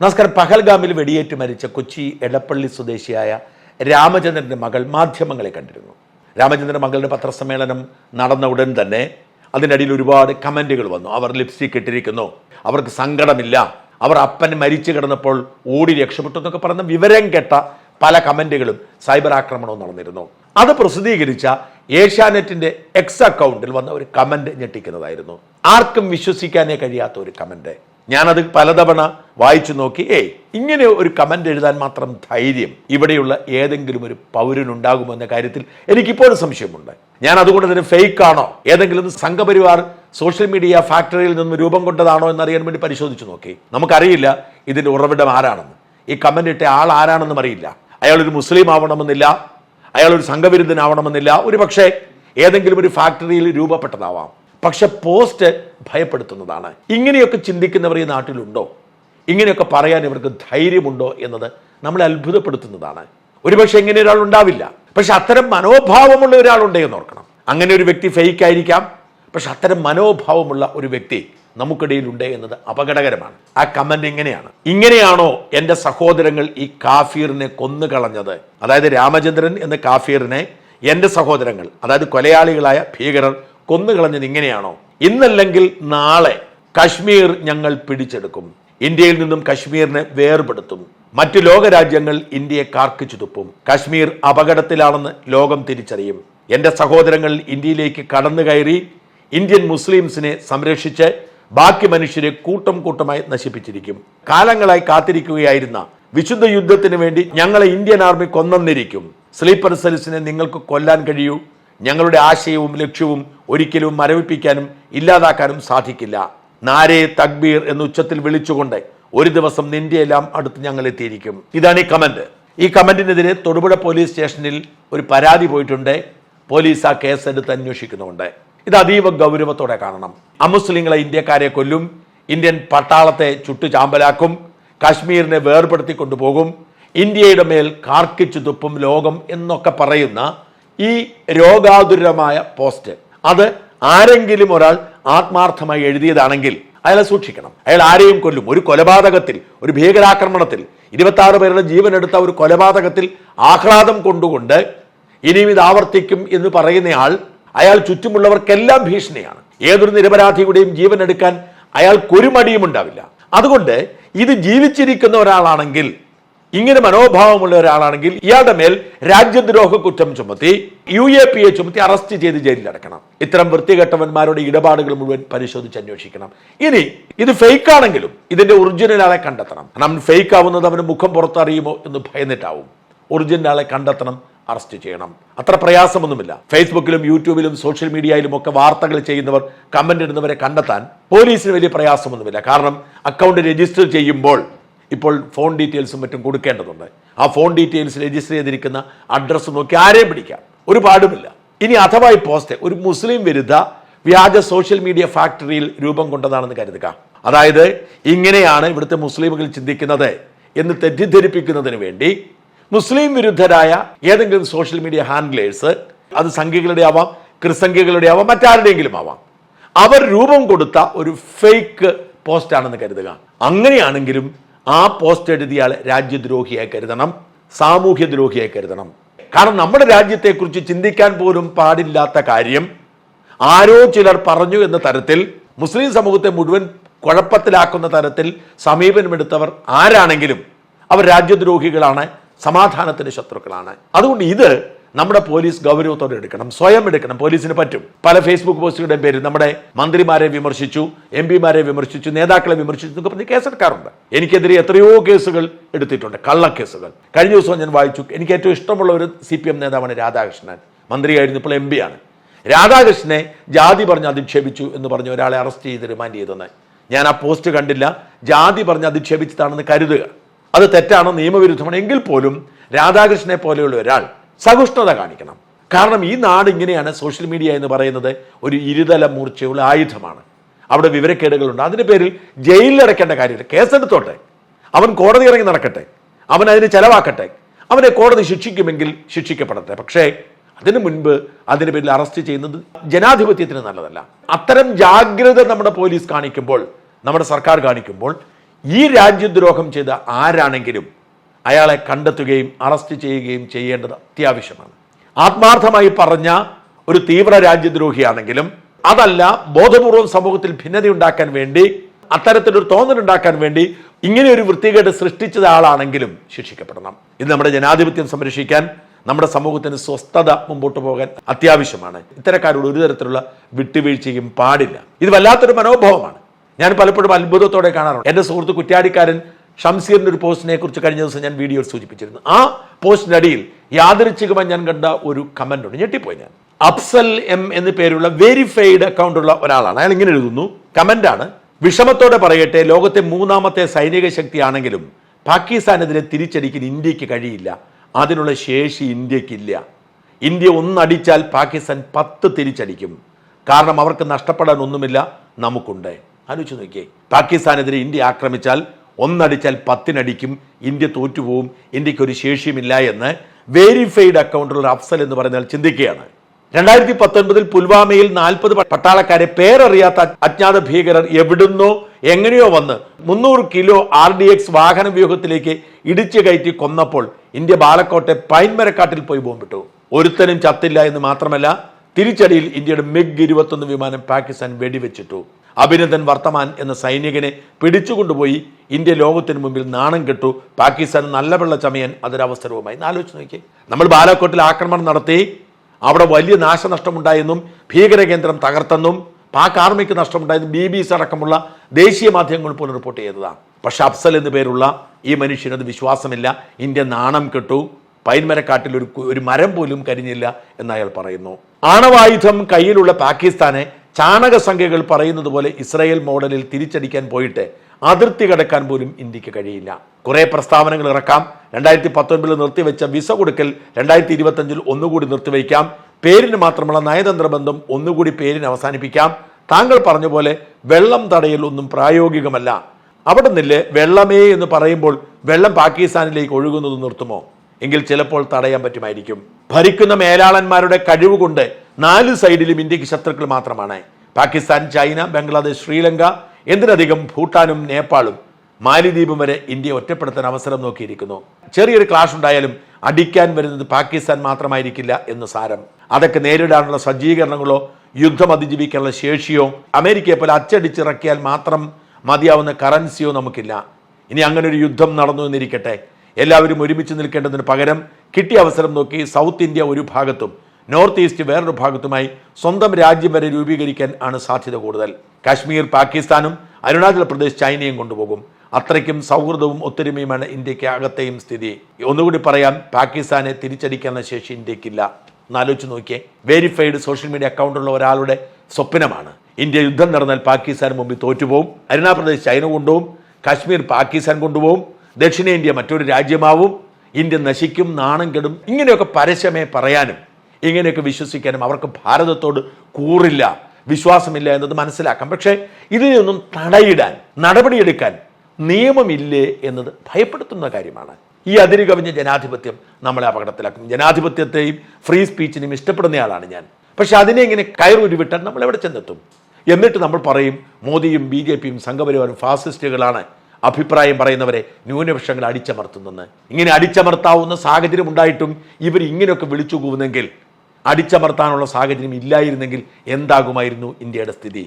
നമസ്കാരം. പഹൽഗാമിൽ വെടിയേറ്റ് മരിച്ച കൊച്ചി എടപ്പള്ളി സ്വദേശിയായ രാമചന്ദ്രന്റെ മകൾ മാധ്യമങ്ങളെ കണ്ടിരുന്നു. രാമചന്ദ്രന്റെ മകളുടെ പത്രസമ്മേളനം നടന്ന ഉടൻ തന്നെ അതിനിടയിൽ ഒരുപാട് കമന്റുകൾ വന്നു. അവർ ലിപ്സ്റ്റിക് ഇട്ടിരിക്കുന്നു. അവർക്ക് സങ്കടമില്ല. അവർ അപ്പൻ മരിച്ചു കിടന്നപ്പോൾ ഓടി രക്ഷപ്പെട്ടു എന്നൊക്കെ പറഞ്ഞ വിവരം കെട്ട പല കമന്റുകളും സൈബർ ആക്രമണവും നടന്നിരുന്നു. അത് പ്രസിദ്ധീകരിച്ച ഏഷ്യാനെറ്റിന്റെ എക്സ് അക്കൗണ്ടിൽ വന്ന ഒരു കമന്റ് ഞെട്ടിക്കുന്നതായിരുന്നു. ആർക്കും വിശ്വസിക്കാനേ കഴിയാത്ത ഒരു കമന്റ്. ഞാനത് പലതവണ വായിച്ചു നോക്കി ഏയ് ഇങ്ങനെ ഒരു കമന്റ് എഴുതാൻ മാത്രം ധൈര്യം ഇവിടെയുള്ള ഏതെങ്കിലും ഒരു പൗരനുണ്ടാകുമോ എന്ന കാര്യത്തിൽ എനിക്കിപ്പോഴും സംശയമുണ്ട്. ഞാൻ അതുകൊണ്ട് തന്നെ ഫേക്ക് ആണോ? ഏതെങ്കിലും സംഘപരിവാർ സോഷ്യൽ മീഡിയ ഫാക്ടറിയിൽ നിന്നും രൂപം കൊണ്ടതാണോ എന്നറിയാൻ വേണ്ടി പരിശോധിച്ചു നോക്കി. നമുക്കറിയില്ല ഇതിന്റെ ഉറവിടം ആരാണെന്ന്. ഈ കമന്റ് ഇട്ട ആൾ ആരാണെന്നും അറിയില്ല. അയാളൊരു മുസ്ലിം ആവണമെന്നില്ല അയാളൊരു സംഘവിരുദ്ധനാവണമെന്നില്ല ഒരു പക്ഷേ ഏതെങ്കിലും ഒരു ഫാക്ടറിയിൽ രൂപപ്പെട്ടതാവാം. പക്ഷെ പോസ്റ്റ് ഭയപ്പെടുത്തുന്നതാണ്. ഇങ്ങനെയൊക്കെ ചിന്തിക്കുന്നവർ ഈ നാട്ടിലുണ്ടോ? ഇങ്ങനെയൊക്കെ പറയാൻ ഇവർക്ക് ധൈര്യമുണ്ടോ എന്നത് നമ്മളെ അത്ഭുതപ്പെടുത്തുന്നതാണ്. ഒരുപക്ഷെ ഇങ്ങനെ ഒരാൾ ഉണ്ടാവില്ല. പക്ഷെ അത്തരം മനോഭാവമുള്ള ഒരാളുണ്ടേ എന്ന് ഓർക്കണം. അങ്ങനെ ഒരു വ്യക്തി ഫേക്ക് ആയിരിക്കാം. പക്ഷെ അത്തരം മനോഭാവമുള്ള ഒരു വ്യക്തി നമുക്കിടയിലുണ്ട് എന്നത് അപകടകരമാണ്. ആ കമന്റ് ഇങ്ങനെയാണ്. ഇങ്ങനെയാണോ എന്റെ സഹോദരങ്ങൾ ഈ കാഫീറിനെ കൊന്നുകളഞ്ഞത്? അതായത് രാമചന്ദ്രൻ എന്ന കാഫീറിനെ എന്റെ സഹോദരങ്ങൾ അതായത് കൊലയാളികളായ ഭീകരർ കൊന്നുകളഞ്ഞത് ഇങ്ങനെയാണോ? ഇന്നല്ലെങ്കിൽ നാളെ കശ്മീർ ഞങ്ങൾ പിടിച്ചെടുക്കും. ഇന്ത്യയിൽ നിന്നും കശ്മീരിനെ വേർപെടുത്തും. മറ്റു ലോകരാജ്യങ്ങൾ ഇന്ത്യയെ കാർക്കിച്ചു തുപ്പും. കശ്മീർ അപകടത്തിലാണെന്ന് ലോകം തിരിച്ചറിയും. എന്റെ സഹോദരങ്ങൾ ഇന്ത്യയിലേക്ക് കടന്നു കയറി ഇന്ത്യൻ മുസ്ലിംസിനെ സംരക്ഷിച്ച് ബാക്കി മനുഷ്യരെ കൂട്ടം കൂട്ടമായി നശിപ്പിച്ചിരിക്കും. കാലങ്ങളായി കാത്തിരിക്കുകയായിരുന്ന വിശുദ്ധ യുദ്ധത്തിന് വേണ്ടി ഞങ്ങളെ ഇന്ത്യൻ ആർമി കൊന്നിരിക്കും സ്ലീപ്പർ സെൽസിനെ നിങ്ങൾക്ക് കൊല്ലാൻ കഴിയൂ. ഞങ്ങളുടെ ആശയവും ലക്ഷ്യവും ഒരിക്കലും മരവിപ്പിക്കാനും ഇല്ലാതാക്കാനും സാധിക്കില്ല. നാരേ തക്ബീർ എന്ന് ഉച്ചത്തിൽ വിളിച്ചുകൊണ്ട് ഒരു ദിവസം നിന്റെ എല്ലാം അടുത്ത് ഞങ്ങൾ എത്തിയിരിക്കും. ഇതാണ് ഈ കമന്റ്. ഈ കമന്റിനെതിരെ തൊടുപുഴ പോലീസ് സ്റ്റേഷനിൽ ഒരു പരാതി പോയിട്ടുണ്ട്. പോലീസ് ആ കേസ് എടുത്ത് അന്വേഷിക്കുന്നുണ്ട് ഇത് അതീവ ഗൗരവത്തോടെ കാണണം. അമുസ്ലിങ്ങളെ ഇന്ത്യക്കാരെ കൊല്ലും ഇന്ത്യൻ പട്ടാളത്തെ ചുട്ടു ചാമ്പലാക്കും കാശ്മീരിനെ വേർപെടുത്തി കൊണ്ടുപോകും ഇന്ത്യയുടെ മേൽ കാർക്കിച്ചു തുപ്പും ലോകം എന്നൊക്കെ പറയുന്ന ഈ രോഗാതുരമായ പോസ്റ്റ്. അത് ആരെങ്കിലും ഒരാൾ ആത്മാർത്ഥമായി എഴുതിയതാണെങ്കിൽ അയാളെ സൂക്ഷിക്കണം. അയാൾ ആരെയും കൊല്ലും. ഒരു കൊലപാതകത്തിൽ ഒരു ഭീകരാക്രമണത്തിൽ ഇരുപത്തി ആറ് പേരുടെ ജീവൻ എടുത്ത ഒരു കൊലപാതകത്തിൽ ആഹ്ലാദം കൊണ്ടുകൊണ്ട് ഇനിയും ഇത് ആവർത്തിക്കും എന്ന് പറയുന്നയാൾ അയാൾ ചുറ്റുമുള്ളവർക്കെല്ലാം ഭീഷണിയാണ്. ഏതൊരു നിരപരാധിയുടെയും ജീവൻ എടുക്കാൻ അയാൾക്കൊരു മടിയും ഉണ്ടാവില്ല. അതുകൊണ്ട് ഇത് ജീവിച്ചിരിക്കുന്ന ഒരാളാണെങ്കിൽ ഇങ്ങനെ മനോഭാവമുള്ള ഒരാളാണെങ്കിൽ ഇയാളുടെ മേൽ രാജ്യദ്രോഹ കുറ്റം ചുമത്തി യു എ പി എ ചുമത്തി അറസ്റ്റ് ചെയ്ത് ജയിലിലടക്കണം ഇത്തരം വൃത്തികെട്ടവന്മാരുടെ ഇടപാടുകൾ മുഴുവൻ പരിശോധിച്ച് അന്വേഷിക്കണം. ഇനി ഇത് ഫേക്ക് ആണെങ്കിലും ഇതിന്റെ ഒറിജിനൽ ആളെ കണ്ടെത്തണം. കാരണം ഫേക്ക് ആവുന്നത് അവന് മുഖം പുറത്തറിയുമോ എന്ന് ഭയന്നിട്ടാവും. ഒറിജിനൽ ആളെ കണ്ടെത്തണം അറസ്റ്റ് ചെയ്യണം. അത്ര പ്രയാസമൊന്നുമില്ല. ഫേസ്ബുക്കിലും യൂട്യൂബിലും സോഷ്യൽ മീഡിയയിലും ഒക്കെ വാർത്തകൾ ചെയ്യുന്നവർ കമന്റ് ഇടുന്നവരെ കണ്ടെത്താൻ പോലീസിന് വലിയ പ്രയാസമൊന്നുമില്ല. കാരണം അക്കൗണ്ട് രജിസ്റ്റർ ചെയ്യുമ്പോൾ ഇപ്പോൾ ഫോൺ ഡീറ്റെയിൽസും മറ്റും കൊടുക്കേണ്ടതുണ്ട്. ആ ഫോൺ ഡീറ്റെയിൽസ് രജിസ്റ്റർ ചെയ്തിരിക്കുന്ന അഡ്രസ്സ് നോക്കി ആരെയും പിടിക്കാം. ഒരു പാടുമില്ല ഇനി അഥവാ ഈ പോസ്റ്റ് ഒരു മുസ്ലിം വിരുദ്ധ വ്യാജ സോഷ്യൽ മീഡിയ ഫാക്ടറിയിൽ രൂപം കൊണ്ടതാണെന്ന് കരുതുക. അതായത് ഇങ്ങനെയാണ് ഇവിടുത്തെ മുസ്ലിമുകൾ ചിന്തിക്കുന്നത് എന്ന് തെറ്റിദ്ധരിപ്പിക്കുന്നതിന് വേണ്ടി മുസ്ലിം വിരുദ്ധരായ ഏതെങ്കിലും സോഷ്യൽ മീഡിയ ഹാൻഡ്ലേഴ്സ് അത് സംഘികളുടെ ആവാം ക്രിസംഖ്യകളുടെ ആവാം മറ്റാരുടെയെങ്കിലും ആവാം. അവർ രൂപം കൊടുത്ത ഒരു ഫേക്ക് പോസ്റ്റാണെന്ന് കരുതുക. അങ്ങനെയാണെങ്കിലും ആ പോസ്റ്റ് എഴുതിയാൽ രാജ്യദ്രോഹിയായി കരുതണം സാമൂഹ്യ ദ്രോഹിയായി കരുതണം. കാരണം നമ്മുടെ രാജ്യത്തെക്കുറിച്ച് ചിന്തിക്കാൻ പോലും പാടില്ലാത്ത കാര്യം ആരോ ചിലർ പറഞ്ഞു എന്ന തരത്തിൽ മുസ്ലിം സമൂഹത്തെ മുഴുവൻ കുഴപ്പത്തിലാക്കുന്ന തരത്തിൽ സമീപനമെടുത്തവർ ആരാണെങ്കിലും അവർ രാജ്യദ്രോഹികളാണ് സമാധാനത്തിന്റെ ശത്രുക്കളാണ്. അതുകൊണ്ട് ഇത് നമ്മുടെ പോലീസ് ഗൗരവത്തോടെ എടുക്കണം സ്വയം എടുക്കണം. പോലീസിന് പറ്റും. പല ഫേസ്ബുക്ക് പോസ്റ്റുകളുടെ പേരിൽ നമ്മുടെ മന്ത്രിമാരെ വിമർശിച്ചു എം പിമാരെ വിമർശിച്ചു നേതാക്കളെ വിമർശിച്ചു എന്നൊക്കെ പറഞ്ഞ് കേസെടുക്കാറുണ്ട് എനിക്കെതിരെ എത്രയോ കേസുകൾ എടുത്തിട്ടുണ്ട് കള്ളക്കേസുകൾ. കഴിഞ്ഞ ദിവസം ഞാൻ വായിച്ചു എനിക്ക് ഏറ്റവും ഇഷ്ടമുള്ള ഒരു സി പി എം നേതാവാണ് രാധാകൃഷ്ണൻ. മന്ത്രിയായിരുന്നു ഇപ്പോൾ എം പി ആണ്. രാധാകൃഷ്ണനെ ജാതി പറഞ്ഞ് അധിക്ഷേപിച്ചു എന്ന് പറഞ്ഞ് ഒരാളെ അറസ്റ്റ് ചെയ്ത് റിമാൻഡ് ചെയ്തെന്ന്. ഞാൻ ആ പോസ്റ്റ് കണ്ടില്ല. ജാതി പറഞ്ഞ് അധിക്ഷേപിച്ചതാണെന്ന് കരുതുക. അത് തെറ്റാണോ നിയമവിരുദ്ധമാണ്? എങ്കിൽ പോലും രാധാകൃഷ്ണനെ പോലെയുള്ള ഒരാൾ സഹിഷ്ണുത കാണിക്കണം. കാരണം ഈ നാട് ഇങ്ങനെയാണ് സോഷ്യൽ മീഡിയ എന്ന് പറയുന്നത് ഒരു ഇരുതല മൂർച്ചയുള്ള ആയുധമാണ്. അവിടെ വിവരക്കേടുകളുണ്ട്. അതിന്റെ പേരിൽ ജയിലിൽ അടയ്ക്കേണ്ട കാര്യമില്ല. കേസെടുത്തോട്ടെ അവൻ കോടതി ഇറങ്ങി നടക്കട്ടെ. അവൻ അതിന് ചെലവാക്കട്ടെ. അവനെ കോടതി ശിക്ഷിക്കുമെങ്കിൽ ശിക്ഷിക്കപ്പെടട്ടെ. പക്ഷേ അതിനു മുൻപ് അതിന്റെ പേരിൽ അറസ്റ്റ് ചെയ്യുന്നത് ജനാധിപത്യത്തിന് നല്ലതല്ല. അത്തരം ജാഗ്രത നമ്മുടെ പോലീസ് കാണിക്കുമ്പോൾ നമ്മുടെ സർക്കാർ കാണിക്കുമ്പോൾ ഈ രാജ്യദ്രോഹം ചെയ്ത ആരാണെങ്കിലും അയാളെ കണ്ടെത്തുകയും അറസ്റ്റ് ചെയ്യുകയും ചെയ്യേണ്ടത് അത്യാവശ്യമാണ്. ആത്മാർത്ഥമായി പറഞ്ഞ ഒരു തീവ്ര രാജ്യദ്രോഹിയാണെങ്കിലും അതല്ല ബോധപൂർവം സമൂഹത്തിൽ ഭിന്നതയുണ്ടാക്കാൻ വേണ്ടി അത്തരത്തിലൊരു തോന്നലുണ്ടാക്കാൻ വേണ്ടി ഇങ്ങനെ ഒരു വൃത്തികേട് സൃഷ്ടിച്ചത് ആളാണെങ്കിലും ശിക്ഷിക്കപ്പെടണം. ഇത് നമ്മുടെ ജനാധിപത്യം സംരക്ഷിക്കാൻ നമ്മുടെ സമൂഹത്തിന് സ്വസ്ഥത മുമ്പോട്ട് പോകാൻ അത്യാവശ്യമാണ്. ഇത്തരക്കാരോട് ഒരു തരത്തിലുള്ള വിട്ടുവീഴ്ചയും പാടില്ല. ഇത് വല്ലാത്തൊരു മനോഭാവമാണ്. ഞാൻ പലപ്പോഴും അത്ഭുതത്തോടെ കാണാറുണ്ട്. എന്റെ സുഹൃത്ത് കുറ്റ്യാടിക്കാരൻ ഷംസീറിന്റെ ഒരു പോസ്റ്റിനെ കുറിച്ച് കഴിഞ്ഞ ദിവസം ഞാൻ വീഡിയോ സൂചിപ്പിച്ചിരുന്നു. ആ പോസ്റ്റിന്റെ അടിയിൽ യാദൃച്ഛികമായി ഞാൻ കണ്ട ഒരു കമന്റ് ഉണ്ട്. ഞെട്ടിപ്പോയി ഞാൻ. അഫ്സൽ എം എന്ന പേരുള്ള വെരിഫൈഡ് അക്കൗണ്ട് ഉള്ള ഒരാളാണ്. അയാൾ ഇങ്ങനെ എഴുതുന്നു. കമന്റ് ആണ്. വിഷമത്തോടെ പറയട്ടെ ലോകത്തെ മൂന്നാമത്തെ സൈനിക ശക്തിയാണെങ്കിലും പാകിസ്ഥാനെതിരെ തിരിച്ചടിക്കാൻ ഇന്ത്യയ്ക്ക് കഴിയില്ല. അതിനുള്ള ശേഷി ഇന്ത്യക്കില്ല. ഇന്ത്യ ഒന്നടിച്ചാൽ പാകിസ്ഥാൻ പത്ത് തിരിച്ചടിക്കും. കാരണം അവർക്ക് നഷ്ടപ്പെടാൻ ഒന്നുമില്ല നമുക്കുണ്ട്. ആലോചിച്ച് നോക്കിയേ. പാകിസ്ഥാനെതിരെ ഇന്ത്യ ആക്രമിച്ചാൽ ഒന്നടിച്ചാൽ പത്തിനടിക്കും ഇന്ത്യ തോറ്റുപോകും ഇന്ത്യയ്ക്ക് ഒരു ശേഷിയുമില്ല എന്ന് വേരിഫൈഡ് അക്കൗണ്ടുള്ള അഫ്സൽ എന്ന് പറഞ്ഞാൽ ചിന്തിക്കുകയാണ്. രണ്ടായിരത്തി പത്തൊൻപതിൽ പുൽവാമയിൽ നാൽപ്പത് പട്ടാളക്കാരെ പേരറിയാത്ത അജ്ഞാത ഭീകരർ എവിടുന്നോ എങ്ങനെയോ വന്ന് മുന്നൂറ് കിലോ ആർ ഡി എക്സ് വാഹന വ്യൂഹത്തിലേക്ക് ഇടിച്ചു കയറ്റി കൊന്നപ്പോൾ ഇന്ത്യ ബാലക്കോട്ടെ പൈൻമരക്കാട്ടിൽ പോയി ബോംബിട്ടു. ഒരുത്തനും ചത്തില്ല എന്ന് മാത്രമല്ല തിരിച്ചടിയിൽ ഇന്ത്യയുടെ മിഗ് ഇരുപത്തൊന്ന് വിമാനം പാകിസ്ഥാൻ വെടിവെച്ചിട്ടു. അഭിനന്ദൻ വർത്തമാൻ എന്ന സൈനികനെ പിടിച്ചുകൊണ്ടുപോയി ഇന്ത്യ ലോകത്തിന് മുമ്പിൽ നാണം കെട്ടു. പാകിസ്ഥാൻ നല്ല വെള്ള ചമയാൻ അതൊരവസരവുമായി. ആലോചിച്ച് നോക്കി നമ്മൾ ബാലാക്കോട്ടിൽ ആക്രമണം നടത്തി. അവിടെ വലിയ നാശനഷ്ടമുണ്ടായെന്നും ഭീകര കേന്ദ്രം തകർത്തെന്നും പാക് ആർമിക്ക് നഷ്ടമുണ്ടായെന്നും ബി ബി സി അടക്കമുള്ള ദേശീയ മാധ്യമങ്ങൾ പോലും റിപ്പോർട്ട് ചെയ്തതാണ് പക്ഷെ അഫ്സൽ എന്നു പേരുള്ള ഈ മനുഷ്യനത് വിശ്വാസമില്ല. ഇന്ത്യ നാണം കെട്ടു. പൈൻമരക്കാട്ടിൽ ഒരു ഒരു മരം പോലും കരിഞ്ഞില്ല എന്ന് അയാൾ പറയുന്നു. ആണവായുധം കയ്യിലുള്ള പാകിസ്ഥാനെ ചാണക സംഖ്യകൾ പറയുന്നത് പോലെ ഇസ്രായേൽ മോഡലിൽ തിരിച്ചടിക്കാൻ പോയിട്ട് അതിർത്തി കടക്കാൻ പോലും ഇന്ത്യയ്ക്ക് കഴിയില്ല. കുറേ പ്രസ്താവനകൾ ഇറക്കാം. രണ്ടായിരത്തി പത്തൊൻപതിൽ നിർത്തിവെച്ച വിസ കൊടുക്കൽ രണ്ടായിരത്തി ഇരുപത്തഞ്ചിൽ ഒന്നുകൂടി നിർത്തിവെക്കാം പേരിന് മാത്രമുള്ള നയതന്ത്ര ബന്ധം ഒന്നുകൂടി പേരിന് അവസാനിപ്പിക്കാം. താങ്കൾ പറഞ്ഞ പോലെ വെള്ളം തടയൽ ഒന്നും പ്രായോഗികമല്ല. അവിടെ നിന്നില്ലേ വെള്ളമേ എന്ന് പറയുമ്പോൾ വെള്ളം പാകിസ്ഥാനിലേക്ക് ഒഴുകുന്നത് നിർത്തുമോ? എങ്കിൽ ചിലപ്പോൾ തടയാൻ പറ്റുമായിരിക്കും. ഭരിക്കുന്ന മേലാളന്മാരുടെ കഴിവ് കൊണ്ട് നാല് സൈഡിലും ഇന്ത്യയ്ക്ക് ശത്രുക്കൾ മാത്രമാണ്. പാകിസ്ഥാൻ ചൈന ബംഗ്ലാദേശ് ശ്രീലങ്ക എന്തിനധികം ഭൂട്ടാനും നേപ്പാളും മാലിദ്വീപും വരെ ഇന്ത്യ ഒറ്റപ്പെടുത്താൻ അവസരം നോക്കിയിരിക്കുന്നു. ചെറിയൊരു ക്ലാഷ് ഉണ്ടായാലും അടിക്കാൻ വരുന്നത് പാകിസ്ഥാൻ മാത്രമായിരിക്കില്ല എന്ന് സാരം. അതൊക്കെ നേരിടാനുള്ള സജ്ജീകരണങ്ങളോ യുദ്ധം അതിജീവിക്കാനുള്ള ശേഷിയോ അമേരിക്കയെ പോലെ അച്ചടിച്ചിറക്കിയാൽ മാത്രം മതിയാവുന്ന കറൻസിയോ നമുക്കില്ല. ഇനി അങ്ങനെ ഒരു യുദ്ധം നടന്നു എന്നിരിക്കട്ടെ. എല്ലാവരും ഒരുമിച്ച് നിൽക്കേണ്ടതിന് പകരം കിട്ടിയ അവസരം നോക്കി സൗത്ത് ഇന്ത്യ ഒരു ഭാഗത്തും നോർത്ത് ഈസ്റ്റ് വേറൊരു ഭാഗത്തുമായി സ്വന്തം രാജ്യം വരെ രൂപീകരിക്കാൻ ആണ് സാധ്യത കൂടുതൽ. കാശ്മീർ പാകിസ്ഥാനും അരുണാചൽ പ്രദേശ് ചൈനയും കൊണ്ടുപോകും. അത്രയ്ക്കും സൗഹൃദവും ഒത്തൊരുമയുമാണ് ഇന്ത്യയ്ക്ക് അകത്തെയും സ്ഥിതി. ഒന്നുകൂടി പറയാം പാകിസ്ഥാനെ തിരിച്ചടിക്കാനുള്ള ശേഷി ഇന്ത്യക്കില്ല എന്നാലോചിച്ച് നോക്കിയേ വെരിഫൈഡ് സോഷ്യൽ മീഡിയ അക്കൗണ്ടുള്ള ഒരാളുടെ സ്വപ്നമാണ്. ഇന്ത്യ യുദ്ധം നടന്നാൽ പാകിസ്ഥാൻ മുമ്പിൽ തോറ്റുപോകും അരുണാപ്രദേശ് ചൈന കൊണ്ടുപോകും കാശ്മീർ പാകിസ്ഥാൻ കൊണ്ടുപോകും ദക്ഷിണേന്ത്യ മറ്റൊരു രാജ്യമാവും ഇന്ത്യ നശിക്കും നാണം കെടും ഇങ്ങനെയൊക്കെ പരസ്യമേ പറയാനും. ഇങ്ങനെയൊക്കെ വിശ്വസിക്കാനും അവർക്ക് ഭാരതത്തോട് കൂറില്ല വിശ്വാസമില്ല എന്നത് മനസ്സിലാക്കാം. പക്ഷേ ഇതിനെയൊന്നും തടയിടാൻ നടപടിയെടുക്കാൻ നിയമമില്ലേ എന്നത് ഭയപ്പെടുത്തുന്ന കാര്യമാണ്. ഈ അതിര് കവിഞ്ഞ ജനാധിപത്യം നമ്മളെ അപകടത്തിലാക്കും. ജനാധിപത്യത്തെയും ഫ്രീ സ്പീച്ചിനെയും ഇഷ്ടപ്പെടുന്നയാളാണ് ഞാൻ. പക്ഷെ അതിനെ ഇങ്ങനെ കയറുരുവിട്ടാൽ നമ്മൾ എവിടെ ചെന്നെത്തും? എന്നിട്ട് നമ്മൾ പറയും മോദിയും ബി ജെ പിയും സംഘപരിവാരും ഫാസിസ്റ്റുകളാണ്. അഭിപ്രായം പറയുന്നവരെ ന്യൂനപക്ഷങ്ങൾ അടിച്ചമർത്തുന്നെന്ന്. ഇങ്ങനെ അടിച്ചമർത്താവുന്ന സാഹചര്യം ഉണ്ടായിട്ടും ഇവർ ഇങ്ങനെയൊക്കെ വിളിച്ചു കൂവുന്നെങ്കിൽ അടിച്ചമർത്താനുള്ള സാഹചര്യം ഇല്ലായിരുന്നെങ്കിൽ എന്താകുമായിരുന്നു ഇന്ത്യയുടെ സ്ഥിതി?